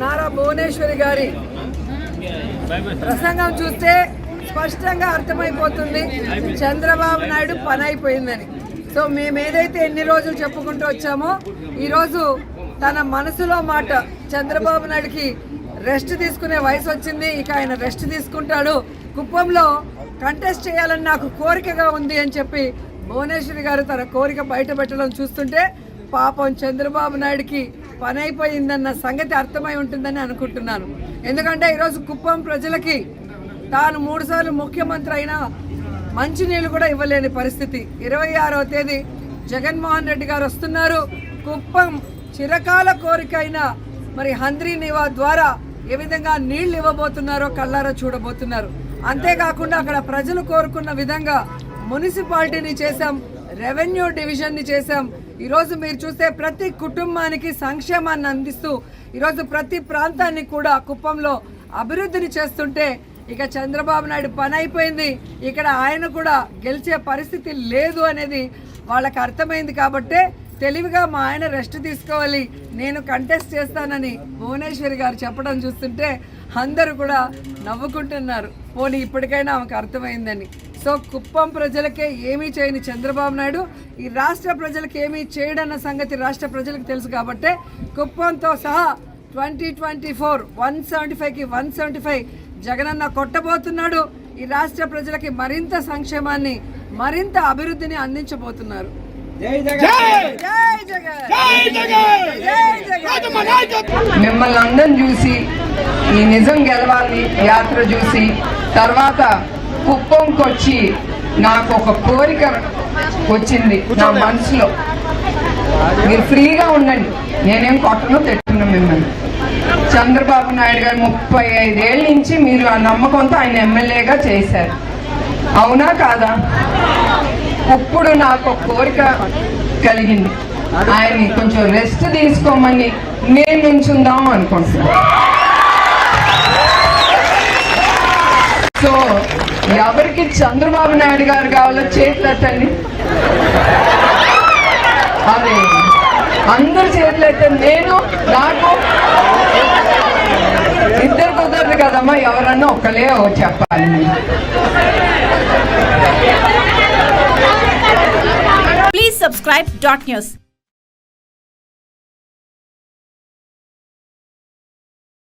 నారా భువనేశ్వరి గారి ప్రసంగం చూస్తే స్పష్టంగా అర్థమైపోతుంది. చంద్రబాబు నాయుడు పని అయిపోయిందని. సో మేము ఏదైతే ఎన్ని రోజులు చెప్పుకుంటూ వచ్చామో ఈరోజు తన మనసులో మాట చంద్రబాబు నాయుడుకి రెస్ట్ తీసుకునే వయసు వచ్చింది ఇక ఆయన రెస్ట్ తీసుకుంటాడు. కుప్పంలో కంటెస్ట్ చేయాలని నాకు కోరికగా ఉంది అని చెప్పి భువనేశ్వరి గారు తన కోరిక బయటపెట్టడం చూస్తుంటే పాపం చంద్రబాబు నాయుడుకి పని అయిపోయిందన్న సంగతి అర్థమై ఉంటుందని అనుకుంటున్నాను. ఎందుకంటే ఈరోజు కుప్పం ప్రజలకి తాను మూడుసార్లు ముఖ్యమంత్రి అయినా మంచినీళ్ళు కూడా ఇవ్వలేని పరిస్థితి. ఇరవై ఆరవ తేదీ జగన్మోహన్ రెడ్డి గారు వస్తున్నారు. కుప్పం చిరకాల కోరిక అయిన మరి హంద్రీ నివా ద్వారా ఏ విధంగా నీళ్ళు ఇవ్వబోతున్నారో కళ్ళారా చూడబోతున్నారు. అంతేకాకుండా అక్కడ ప్రజలు కోరుకున్న విధంగా మున్సిపాలిటీని చేశాం రెవెన్యూ డివిజన్ని చేశాం ఈరోజు మీరు చూస్తే ప్రతి కుటుంబానికి సంక్షేమాన్ని అందిస్తూ ఈరోజు ప్రతి ప్రాంతాన్ని కూడా కుప్పంలో అభివృద్ధిని చేస్తుంటే ఇక చంద్రబాబు నాయుడు పని అయిపోయింది. ఇక్కడ ఆయన కూడా గెలిచే పరిస్థితి లేదు అనేది వాళ్ళకి అర్థమైంది కాబట్టే తెలివిగా మా ఆయన రెస్ట్ తీసుకోవాలి. నేను కంటెస్ట్ చేస్తానని భువనేశ్వరి గారు చెప్పడం చూస్తుంటే అందరూ కూడా నవ్వుకుంటున్నారు. పోనీ ఇప్పటికైనా ఆమెకు అర్థమైందని. సో కుప్పం ప్రజలకే ఏమీ చేయని చంద్రబాబు నాయుడు ఈ రాష్ట్ర ప్రజలకు ఏమీ చేయడన్న సంగతి రాష్ట్ర ప్రజలకు తెలుసు కాబట్టే కుప్పంతో సహా twenty twenty four one seventy ఫైవ్కి వన్ సెవెంటీ ఫైవ్ జగనన్న కొట్టబోతున్నాడు. ఈ రాష్ట్ర ప్రజలకి మరింత సంక్షేమాన్ని మరింత అభివృద్ధిని అందించబోతున్నారు. మిమ్మల్ని అందరిని చూసి ఈ నిజం గెలవాలి యాత్ర చూసి తర్వాత కుప్పంకి వచ్చి నాకు ఒక కోరిక వచ్చింది నా మనసులో. మీరు ఫ్రీగా ఉండండి. నేనేం కొట్టను తిట్టను మిమ్మల్ని. చంద్రబాబు నాయుడు గారు ముప్పై ఐదేళ్ళ నుంచి మీరు ఆ నమ్మకంతో ఆయన ఎమ్మెల్యేగా చేశారు. అవునా కాదా? ఇప్పుడు నాకు ఒక కోరిక కలిగింది. ఆయన్ని కొంచెం రెస్ట్ తీసుకోమని నేను నుంచుందాం అనుకుంటున్నాను. సో ఎవరికి చంద్రబాబు నాయుడు గారు కావాలో చేతులు ఎత్తండి. అదే అందరు చేతులు ఎత్తండి నేను నాకు ఇద్దరు కుదరదు కదమ్మా ఎవరన్నా ఒక్కలే చెప్పాలి. Subscribe dot news.